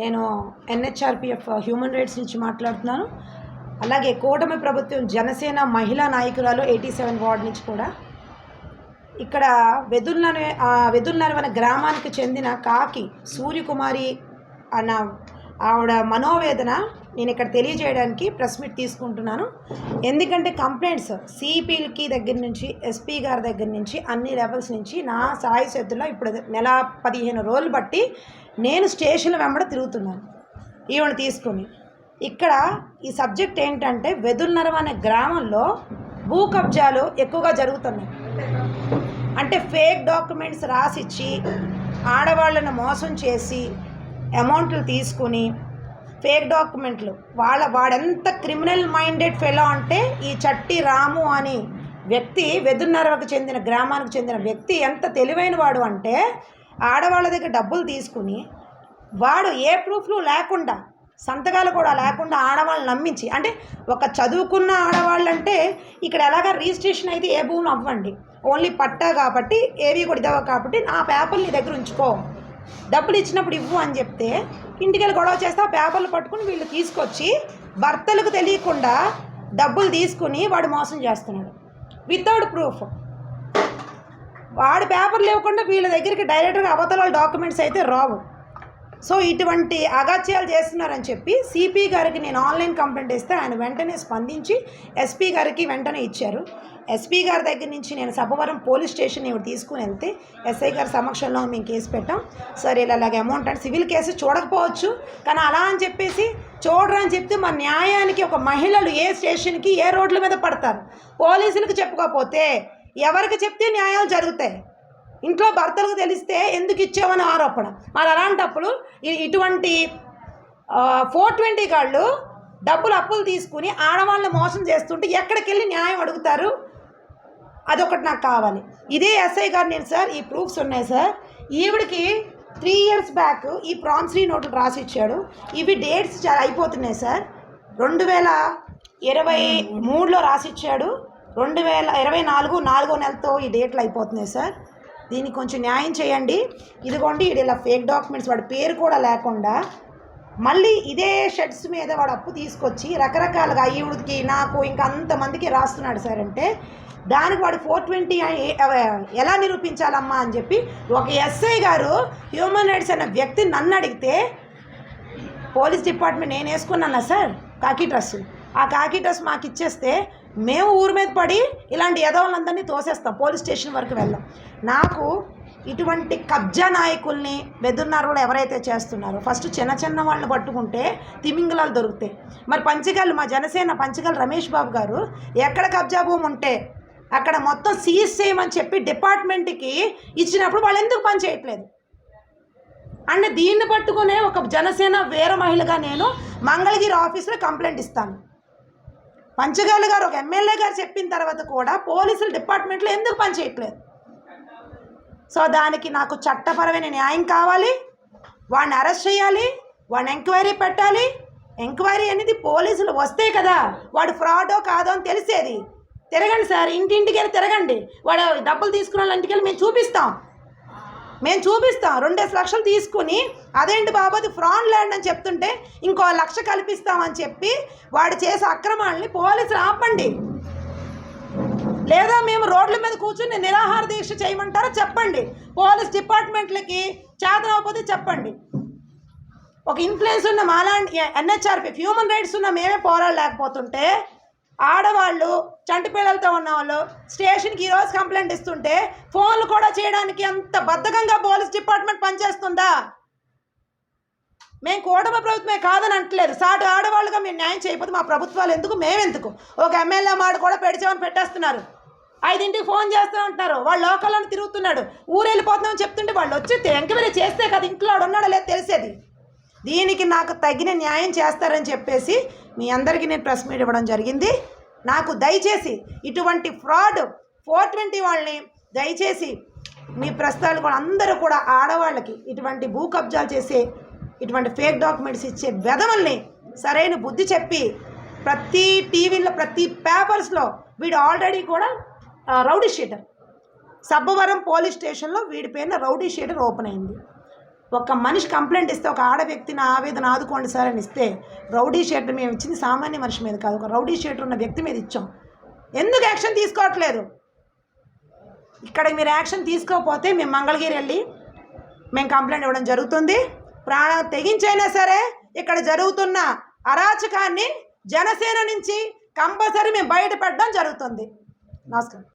నేను ఎన్హెచ్ఆర్పిఎఫ్ human rights నుంచి మాట్లాడుతున్నాను. అలాగే కూటమి ప్రభుత్వం జనసేన మహిళా నాయకురాలు ఎయిటీ సెవెన్ వార్డ్ నుంచి కూడా ఇక్కడ వెదుల్నర వెదుర్నరవన గ్రామానికి చెందిన కాకి సూర్యకుమారి అన్న ఆవిడ మనోవేదన నేను ఇక్కడ తెలియజేయడానికి ప్రెస్ మీట్ తీసుకుంటున్నాను. ఎందుకంటే కంప్లైంట్స్ సిపిలకి దగ్గర నుంచి ఎస్పీ గారి దగ్గర నుంచి అన్ని లెవెల్స్ నుంచి నా సాయి శక్తుల్లో ఇప్పుడు నెల పదిహేను రోజులు బట్టి నేను స్టేషన్ వెంబడ తిరుగుతున్నాను. ఈవిడ తీసుకొని ఇక్కడ ఈ సబ్జెక్ట్ ఏంటంటే వెదుల్నరం అనే గ్రామంలో భూ కబ్జాలు ఎక్కువగా జరుగుతున్నాయి. అంటే ఫేక్ డాక్యుమెంట్స్ రాసిచ్చి ఆడవాళ్ళను మోసం చేసి అమౌంట్లు తీసుకుని ఫేక్ డాక్యుమెంట్లు. వాళ్ళ వాడెంత క్రిమినల్ మైండెడ్ ఫెలో అంటే ఈ చట్టి రాము అని వ్యక్తి వెదున్నరవకు చెందిన గ్రామానికి చెందిన వ్యక్తి ఎంత తెలివైన వాడు అంటే ఆడవాళ్ళ దగ్గర డబ్బులు తీసుకుని వాడు ఏ ప్రూఫ్లు లేకుండా సంతకాలు కూడా లేకుండా ఆడవాళ్ళని నమ్మించి అంటే ఒక చదువుకున్న ఆడవాళ్ళు అంటే ఇక్కడ ఎలాగ రిజిస్ట్రేషన్ అయితే ఏ భూమి అవ్వండి? ఓన్లీ పట్టా కాబట్టి ఏవి కూడా ఇదవ కాబట్టి నా పేపర్లు నీ దగ్గర ఉంచుకో. డబ్బులు ఇచ్చినప్పుడు ఇవ్వు అని చెప్తే ఇంటికి వెళ్ళి గొడవ చేస్తే ఆ పేపర్లు పట్టుకుని వీళ్ళు తీసుకొచ్చి భర్తలకు తెలియకుండా డబ్బులు తీసుకుని వాడు మోసం చేస్తున్నాడు. వితౌట్ ప్రూఫ్ వాడి పేపర్లు ఇవ్వకుండా వీళ్ళ దగ్గరికి డైరెక్ట్గా అవతల డాక్యుమెంట్స్ అయితే రావు. సో ఇటువంటి అగాత్యాలు చేస్తున్నారని చెప్పి సిపి గారికి నేను ఆన్లైన్ కంప్లైంట్ ఇస్తే ఆయన వెంటనే స్పందించి ఎస్పీ గారికి వెంటనే ఇచ్చారు. ఎస్పీ గారి దగ్గర నుంచి నేను సభవరం పోలీస్ స్టేషన్ ఇవి తీసుకుని వెళ్తే ఎస్ఐ గారి సమక్షంలో మేము కేసు పెట్టాం. సరే ఇలా అలాగే అమౌంట్ అంటే సివిల్ కేసు చూడకపోవచ్చు. కానీ అలా అని చెప్పేసి చూడరా అని చెప్తే మా న్యాయానికి ఒక మహిళలు ఏ స్టేషన్కి ఏ రోడ్ల మీద పడతారు? పోలీసులకు చెప్పుకోకపోతే ఎవరికి చెప్తే న్యాయాలు జరుగుతాయి. ఇంట్లో భర్తలకు తెలిస్తే ఎందుకు ఇచ్చామని ఆరోపణ. మరి అలాంటప్పుడు ఇటువంటి ఫోర్ ట్వంటీ గాళ్ళు డబ్బులు అప్పులు తీసుకుని ఆడవాళ్ళని మోసం చేస్తుంటే ఎక్కడికి వెళ్ళి న్యాయం అడుగుతారు? అదొకటి నాకు కావాలి. ఇదే ఎస్ఐ గారు నేను సార్ ఈ ప్రూఫ్స్ ఉన్నాయి సార్. ఈవిడికి త్రీ ఇయర్స్ బ్యాక్ ఈ ప్రాన్సరీ నోట్లు రాసి ఇచ్చాడు ఇవి డేట్స్ చాలా అయిపోతున్నాయి సార్. రెండు వేల ఇరవై మూడులో రాసిచ్చాడు. రెండు వేల ఇరవై నాలుగు నాలుగో నెలతో ఈ డేట్లు అయిపోతున్నాయి సార్. దీనికి కొంచెం న్యాయం చేయండి. ఇదిగోండి ఇది ఇలా ఫేక్ డాక్యుమెంట్స్ వాడి పేరు కూడా లేకుండా మళ్ళీ ఇదే షెడ్స్ మీద వాడు అప్పు తీసుకొచ్చి రకరకాలుగా ఈవిడికి నాకు ఇంకా అంతమందికి రాస్తున్నాడు సార్ అంటే దానికి వాడు ఫోర్ ట్వంటీ ఎలా నిరూపించాలమ్మా అని చెప్పి ఒక ఎస్ఐ గారు హ్యూమన్ రైట్స్ అనే వ్యక్తి నన్ను అడిగితే పోలీస్ డిపార్ట్మెంట్ నేను వేసుకున్నానా సార్? కాకి డ్రెస్ ఆ కాకి డ్రెస్ మాకు ఇచ్చేస్తే మేము ఊరి మీద పడి ఇలాంటి యదవులందరినీ తోసేస్తాం పోలీస్ స్టేషన్ వరకు వెళ్ళాం. నాకు ఇటువంటి కబ్జా నాయకుల్ని వెదురునారులు ఎవరైతే చేస్తున్నారో ఫస్ట్ చిన్న చిన్న వాళ్ళని పట్టుకుంటే తిమింగలాలు దొరుకుతాయి. మరి పంచగల్ మా జనసేన పంచగల్ రమేష్ బాబు గారు ఎక్కడ కబ్జా భూమి ఉంటే అక్కడ మొత్తం సీజ్ చేయమని చెప్పి డిపార్ట్మెంట్కి ఇచ్చినప్పుడు వాళ్ళు ఎందుకు పని చేయట్లేదు? అంటే దీన్ని పట్టుకునే ఒక జనసేన వేర మహిళగా నేను మంగళగిరి ఆఫీస్లో కంప్లైంట్ ఇస్తాను. పంచగాలు గారు ఒక ఎమ్మెల్యే గారు చెప్పిన తర్వాత కూడా పోలీసులు డిపార్ట్మెంట్లో ఎందుకు పని చేయట్లేదు? సో దానికి నాకు చట్టపరమైన న్యాయం కావాలి వాడిని అరెస్ట్ చేయాలి వాడిని ఎంక్వైరీ పెట్టాలి. ఎంక్వైరీ అనేది పోలీసులు వస్తే కదా వాడు ఫ్రాడో కాదో అని తెలిసేది. తిరగండి సార్ ఇంటింటికి వెళ్ళి తిరగండి. వాడు డబ్బులు తీసుకున్న వాళ్ళ ఇంటికి వెళ్ళి మేము చూపిస్తాం. మేము చూపిస్తాం. రెండేసి లక్షలు తీసుకుని అదేంటి బాబు అది ఫ్రాన్ ల్యాండ్ అని చెప్తుంటే ఇంకో లక్ష కల్పిస్తామని చెప్పి వాడు చేసే అక్రమాలని పోలీసులు ఆపండి. లేదా మేము రోడ్ల మీద కూర్చుని నిరాహార దీక్ష చేయమంటారో చెప్పండి. పోలీస్ డిపార్ట్మెంట్లకి చేతనకపోతే చెప్పండి. ఒక ఇన్ఫ్లుయెన్స్ ఉన్న మాలాంటి ఎన్హెచ్ఆర్పి హ్యూమన్ రైట్స్ ఉన్న మేమే పోరాడలేకపోతుంటే ఆడవాళ్ళు చంటి పిల్లలతో ఉన్న వాళ్ళు స్టేషన్కి ఈరోజు కంప్లైంట్ ఇస్తుంటే ఫోన్లు కూడా చేయడానికి అంత బద్ధకంగా పోలీస్ డిపార్ట్మెంట్ పనిచేస్తుందా? మేము కూటమి ప్రభుత్వమే కాదని అంటలేదు. సాటి ఆడవాళ్ళుగా మేము న్యాయం చేయకపోతే మా ప్రభుత్వాలు ఎందుకు? మేమెందుకు? ఒక ఎమ్మెల్యే మాట కూడా పెడిచామని పెట్టేస్తున్నారు. ఐదింటికి ఫోన్ చేస్తూ ఉంటున్నారు వాళ్ళు లోకల్లోనే తిరుగుతున్నాడు. ఊరు వెళ్ళిపోతున్నామని చెప్తుంటే వాళ్ళు వచ్చి ఎంక్వైరీ చేస్తే కదా ఇంట్లో ఆడున్నాడో ఉన్నాడో లేదు తెలిసేది. దీనికి నాకు తగిన న్యాయం చేస్తారని చెప్పేసి మీ అందరికీ నేను ప్రెస్ మీట్ ఇవ్వడం జరిగింది. నాకు దయచేసి ఇటువంటి ఫ్రాడ్ ఫోర్ ట్వంటీ వాళ్ళని దయచేసి మీ ప్రస్తుతాలు కూడా అందరూ కూడా ఆడవాళ్ళకి ఇటువంటి భూ కబ్జాలు చేసే ఇటువంటి ఫేక్ డాక్యుమెంట్స్ ఇచ్చే వెధవల్ని సరైన బుద్ధి చెప్పి ప్రతి టీవీలో ప్రతి పేపర్స్లో వీడు ఆల్రెడీ కూడా రౌడీ షీటర్. సబ్బవరం పోలీస్ స్టేషన్లో వీడి పేరున రౌడీ షీటర్ ఓపెన్ అయింది. ఒక మనిషి కంప్లైంట్ ఇస్తే ఒక ఆడ వ్యక్తిని ఆవేదన ఆదుకోండి సార్ అని ఇస్తే రౌడీ షేటర్ మేము ఇచ్చింది సామాన్య మనిషి మీద కాదు ఒక రౌడీ షేటర్ ఉన్న వ్యక్తి మీద ఇచ్చాం. ఎందుకు యాక్షన్ తీసుకోవట్లేదు? ఇక్కడ మీరు యాక్షన్ తీసుకోకపోతే మేము మంగళగిరి వెళ్ళి మేము కంప్లైంట్ ఇవ్వడం జరుగుతుంది. ప్రాణ తెగించైనా సరే ఇక్కడ జరుగుతున్న అరాచకాన్ని జనసేన నుంచి కంపల్సరీ మేము బయటపెట్టడం జరుగుతుంది. నమస్కారం.